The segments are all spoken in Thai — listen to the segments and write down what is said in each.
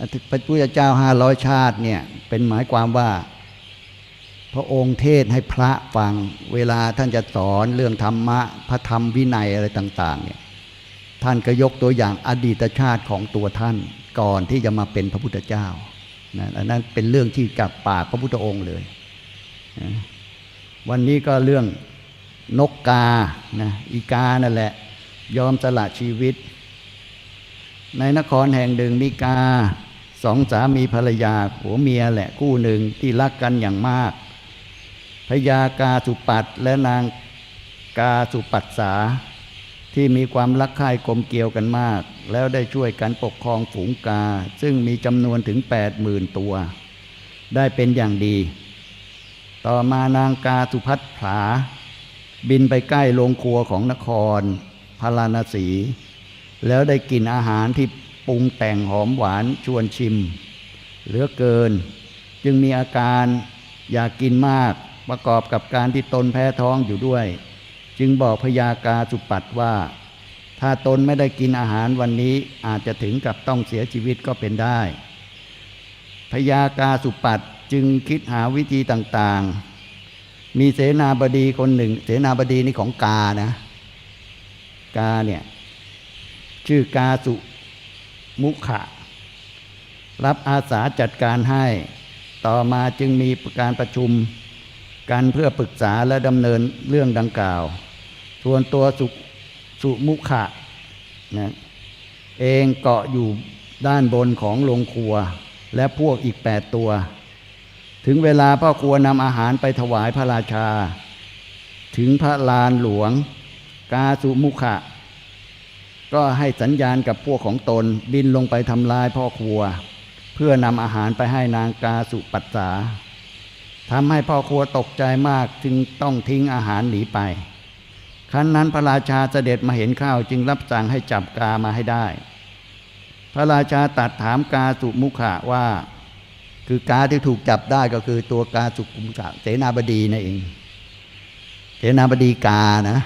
พระพุทธเจ้าห้าร้อยชาติเนี่ยเป็นหมายความว่า พระองค์เทศให้พระฟัง เวลาท่านจะสอนเรื่องธรรมะพระธรรมวินัยอะไรต่าง ๆ เนี่ยท่านก็ยกตัวอย่างอดีตชาติของตัวท่านก่อนที่จะมาเป็นพระพุทธเจ้านะอันนั้นเป็นเรื่องที่กับปากพระพุทธองค์เลยนะวันนี้ก็เรื่องนกกานะอีกานั่นแหละ ยอมสละชีวิต ในนครแห่งหนึ่งมีกา สองสามีภรรยาผัวเมียแหละคู่หนึ่งที่รักกันอย่างมากพญากาสุปัตและนางกาสุปัตสา ที่มีความรักใคร่กลมเกลียวกันมาก แล้วได้ช่วยกันปกครองฝูงกา ซึ่งมีจำนวนถึงแปดหมื่นตัว ได้เป็นอย่างดี ต่อมานางกาสุพัฒผา บินไปใกล้โรงครัวของนครพาราณสี แล้วได้กินอาหารที่ ปรุงแต่งหอมหวานชวนชิม เหลือเกิน จึงมีอาการอยากกินมากประกอบกับการที่ตนแพ้ท้องอยู่ด้วย จึงบอกพญากาสุปัตว่า ถ้าตนไม่ได้กินอาหารวันนี้อาจจะถึงกับต้องเสียชีวิตก็เป็นได้พญากาสุปัตจึงคิดหาวิธีต่างๆ มีเสนาบดีคนหนึ่ง เสนาบดีนี่ของกานะ กาเนี่ย ชื่อกาสุ มุขะ รับอาสาจัดการให้ ต่อมาจึงมีการประชุม กันเพื่อปรึกษาและดำเนินเรื่องดังกล่าวส่วนตัวสุสุมุขะนะเองเกาะอยู่ด้านบนของโรงครัว และพวกอีกแปดตัว ถึงเวลาพ่อครัวนำอาหารไปถวายพระราชา ถึงพระลานหลวง กาสุมุขะ ก็ให้สัญญาณกับพวกของตนบินลงไปทำลายพ่อครัว เพื่อนำอาหารไปให้นางกาสุปัสสาทำให้พ่อครัวตกใจมากจึงต้องทิ้งอาหารหนีไป ครั้นนั้นพระราชาเสด็จมาเห็นข้าวจึงรับสั่งให้จับกามาให้ได้ พระราชาตัดถามกาสุมุขะว่า คือกาที่ถูกจับได้ก็คือตัวกาสุมุขะเสนาบดีนั่นเอง เสนาบดีกานะ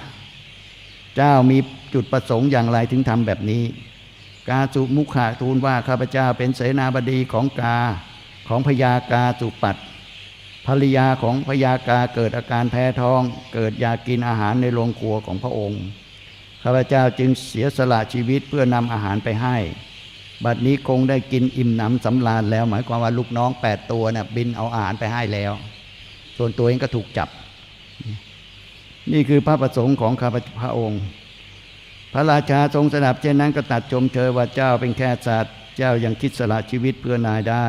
เจ้ามี จุดประสงค์อย่างไรถึงทำแบบนี้ กาสุมุขะทูลว่าข้าพเจ้าเป็นเสนาบดีของกาของพญากาสุปัตภรรยาของพญากาเกิดอาการแพ้ท้อง เกิดอยากกินอาหารในโรงครัวของพระองค์ข้าพเจ้าจึงเสียสละชีวิตเพื่อนำอาหารไปให้ บัดนี้คงได้กินอิ่มหนำสำราญแล้ว หมายความว่าลูกน้องแปดตัวน่ะบินเอาอาหารไปให้แล้ว ส่วนตัวเองก็ถูกจับ นี่คือพระประสงค์ของข้าพระองค์ พระราชาทรงสดับเช่นนั้นก็ตัดชมเธอว่าเจ้าเป็นแค่สัตว์ เจ้ายังคิดสละชีวิตเพื่อนายได้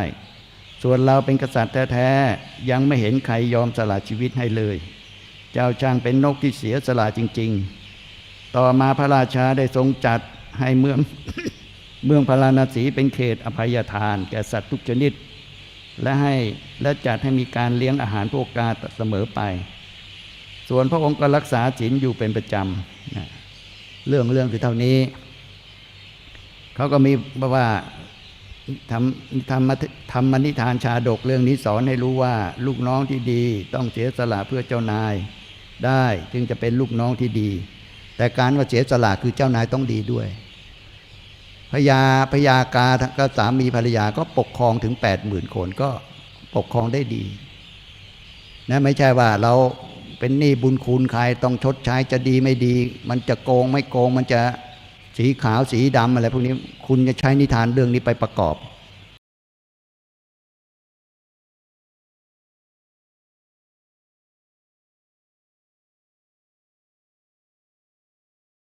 ส่วนเราเป็นกษัตริย์แท้ๆยังไม่เห็นใครยอมสละชีวิตให้เลย เจ้าช่างเป็นนกที่เสียสละจริง ๆ ต่อมาพระราชาได้ทรงจัดให้เมืองเมืองพาราณสีเป็นเขตอภัยทานแก่สัตว์ทุกชนิด และให้และจัดให้มีการเลี้ยงอาหารพวกกาเสมอไป ส่วนพระองค์ก็รักษาศีลอยู่เป็นประจำนะ เรื่องเรื่องคือเท่านี้ เขาก็มีบอกว่าทำทำทำมนิทานชาดกเรื่องนี้สอนให้รู้ว่า ลูกน้องที่ดีต้องเสียสละเพื่อเจ้านาย ได้จึงจะเป็นลูกน้องที่ดี แต่การว่าเสียสละคือเจ้านายต้องดีด้วยพญาพญากาก็สามีภรรยาก็ปกครองถึงแปดหมื่นคนก็ปกครองได้ดีนะไม่ใช่ว่าเรา เป็นหนี้บุญคุณใครต้องชดใช้จะดีไม่ดี มันจะโกงไม่โกงมันจะสีขาวสีดำอะไรพวกนี้ คุณจะใช้นิทานเรื่องนี้ไปประกอบ